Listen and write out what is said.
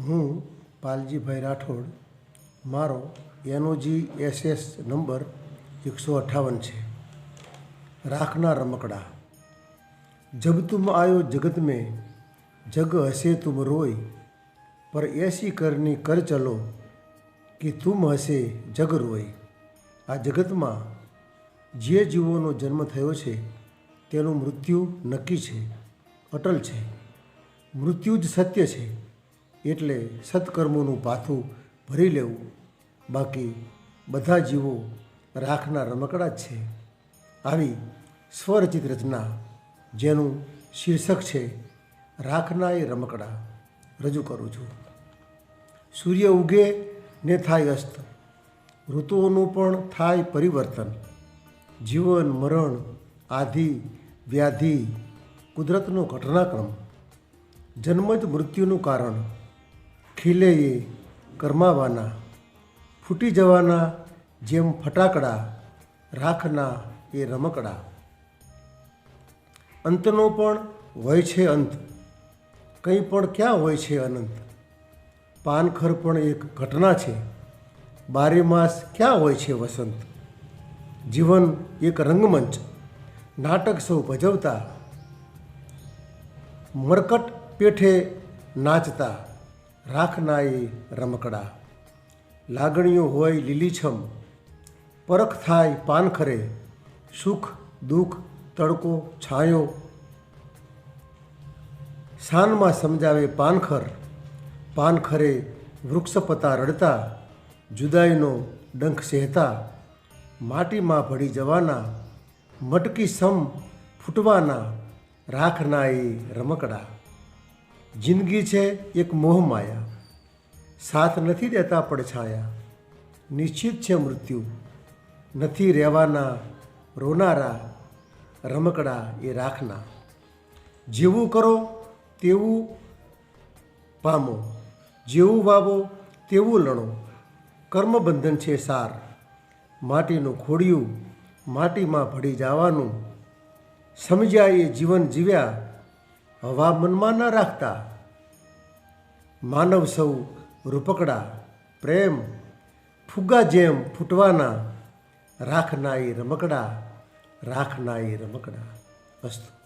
હું પાલજીભાઈ રાઠોડ. મારો એનઓજી SS number એકસો અઠ્ઠાવન છે. રાખના રમકડા. જબ તુમ આયો જગત મેં, જગ હશે તુમ રોય. પર એસી કરની કર ચલો કે તુમ હશે જગ રોય. આ જગતમાં જે જીવોનો જન્મ થયો છે, તેનું મૃત્યુ નક્કી છે, અટલ છે. મૃત્યુ જ સત્ય છે. એટલે સત્કર્મોનું પાથું ભરી લેવું. બાકી બધા જીવો રાખના રમકડા જ છે. આવી સ્વરચિત રચના જેનું શીર્ષક છે રાખના એ રમકડા. રજૂ કરું છું. સૂર્ય ઉગે ને થાય અસ્ત. ઋતુઓનું પણ થાય પરિવર્તન. જીવન, મરણ, આધિ, વ્યાધિ, કુદરતનો ઘટનાક્રમ. જન્મ જ મૃત્યુનું કારણ. ખીલે એ કરમાવાના ફૂટી જવાના જેમ ફટાકડા, રાખના એ રમકડા. અંતનો પણ હોય છે અંત. કંઈ પણ ક્યાં હોય છે અનંત? પાનખર પણ એક ઘટના છે. બારે માસ ક્યાં હોય છે વસંત? જીવન એક રંગમંચ. નાટક સૌ ભજવતા. મરકટ પેઠે નાચતા. રાખના એ રમકડા. લાગણીઓ હોય લીલીછમ, પરખ થાય પાનખરે, સુખ, દુઃખ, તડકો, છાંયો. શાનમાં સમજાવે પાનખર, પાનખરે વૃક્ષપતા રડતા, જુદાઈનો ડંખ સહેતા, માટીમાં ભળી જવાના, મટકી સમ ફૂટવાના રાખના એ રમકડા. જિંદગી છે એક મોહમાયા સાથ નથી દેતા પડછાયા. નિશ્ચિત છે મૃત્યુ. નથી રહેવાના રોનારા. રમકડા એ રાખના. જેવું કરો તેવું પામો. જેવું વાવો તેવું લણો. કર્મબંધન છે સાર. માટીનું ખોડિયું માટીમાં ભળી જવાનું. સમજ્યા એ જીવન જીવ્યા હવા મનમાં ન રાખતા. માનવ સૌ રૂપકડા, પ્રેમ, ફુગ્ગા જેમ ફૂટવાના, રાખનાઈ રમકડા રાખનાઈ રમકડા. અસ્તુ.